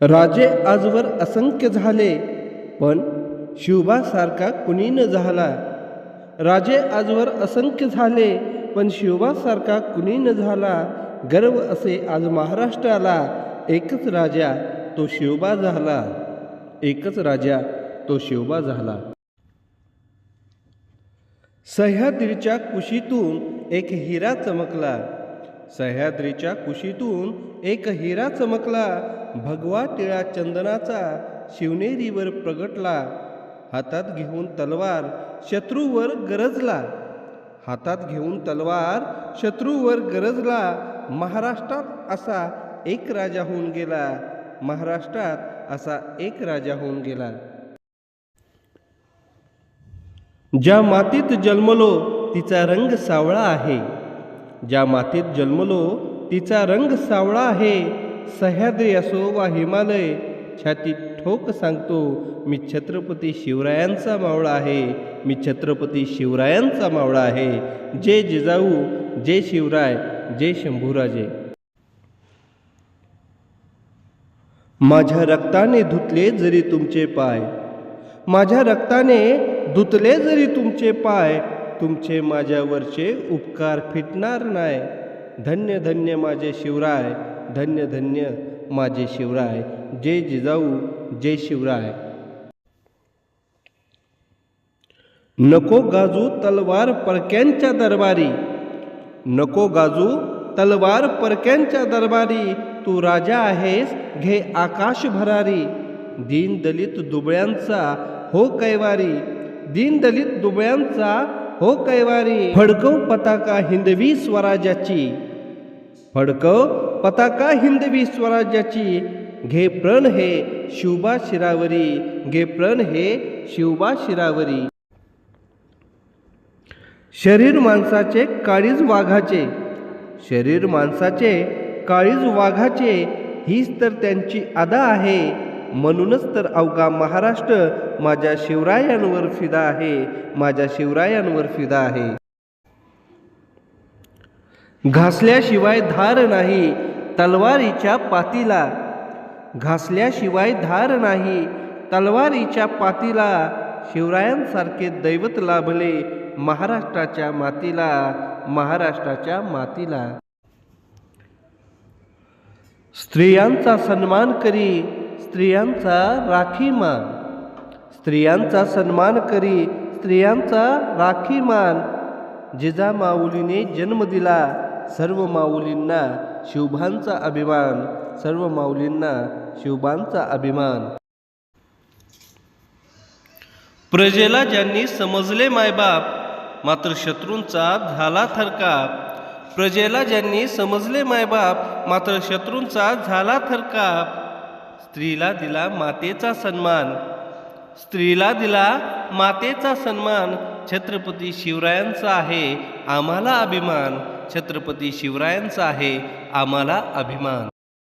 राजे आजवर असंख्य झाले पण शिवबासारखा कुणी न झाला. राजे आजवर असंख्य झाले पण शिवबासारखा कुणी न झाला. गर्व असे आज महाराष्ट्राला एकच राजा तो शिवबा झाला. एकच राजा तो शिवबा झाला. सह्याद्रीच्या कुशीतून एक हिरा चमकला. सह्याद्रीच्या कुशीतून एक हिरा चमकला. भगवा टिळा चंदनाचा शिवनेरीवर प्रगटला. हातात घेऊन तलवार शत्रूवर गरजला. हातात घेऊन तलवार शत्रूवर गरजला. महाराष्ट्रात असा एक राजा होऊन गेला. महाराष्ट्रात असा एक राजा होऊन गेला. ज्या मातीत जन्मलो तिचा रंग सावळा आहे. ज्या मातीत जन्मलो तिचा रंग सावळा आहे. सह्याद्री असो वा हिमालय छातीत ठोक सांगतो मी छत्रपती शिवरायांचा मावळा आहे. मी छत्रपती शिवरायांचा मावळा आहे. जे जिजाऊ जे शिवराय जे शंभूराजे. माझ्या रक्ताने धुतले जरी तुमचे पाय. माझ्या रक्ताने धुतले जरी तुमचे पाय. तुमचे माझ्यावरचे उपकार फिटणार नाही. धन्य धन्य माझे शिवराय धन्य धन्य माझे शिवराय. जय जिजाऊ जय शिवराय. नको गाजू तलवार परक्यांच्या दरबारी. नको गाजू तलवार परक्यांच्या दरबारी. तू राजा आहेस घे आकाश भरारी. दीन दलित दुबळ्यांचा हो कैवारी. दीन दलित दुबळ्यांचा हो कैवारी। फडकव पताका हिंदवी स्वराज्याची। फडकव पताका हिंदवी स्वराज्याची। घे प्रण हे शिवबा शिरावरी। घे प्रण हे शिवबा शिरावरी। शरीर माणसाचे काळीज वाघाचे। शरीर माणसाचे काळीज वाघाचे। हीच तर त्यांची अदा आहे। म्हणूनच तर अवघा महाराष्ट्र माझ्या शिवरायांवर फिदा आहे माझ्या शिवरायांवर फिदा आहे. घासल्याशिवाय धार नाही तलवारीच्या पातीला घासल्याशिवाय धार नाही तलवारीच्या पातीला शिवरायांसारखे दैवत लाभले महाराष्ट्राच्या मातीला महाराष्ट्राच्या मातीला. स्त्रियांचा सन्मान करी स्त्रियांचा राखी मान. स्त्रियांचा सन्मान करी स्त्रियांचा राखी मान. जिजा माऊलीने जन्म दिला सर्व माऊलींना शिवभांचा अभिमान सर्व माऊलींना शिवबांचा अभिमान. प्रजेला ज्यांनी समजले मायबाप मात्र शत्रूंचा झाला थरकाप. प्रजेला ज्यांनी समजले मायबाप मात्र शत्रूंचा झाला थरकाप. स्त्रीला दिला मातेचा सन्मान. स्त्रीला दिला मातेचा सन्मान. छत्रपती शिवरायांचा आहे आम्हाला अभिमान. छत्रपती शिवरायांचा आहे आम्हाला अभिमान.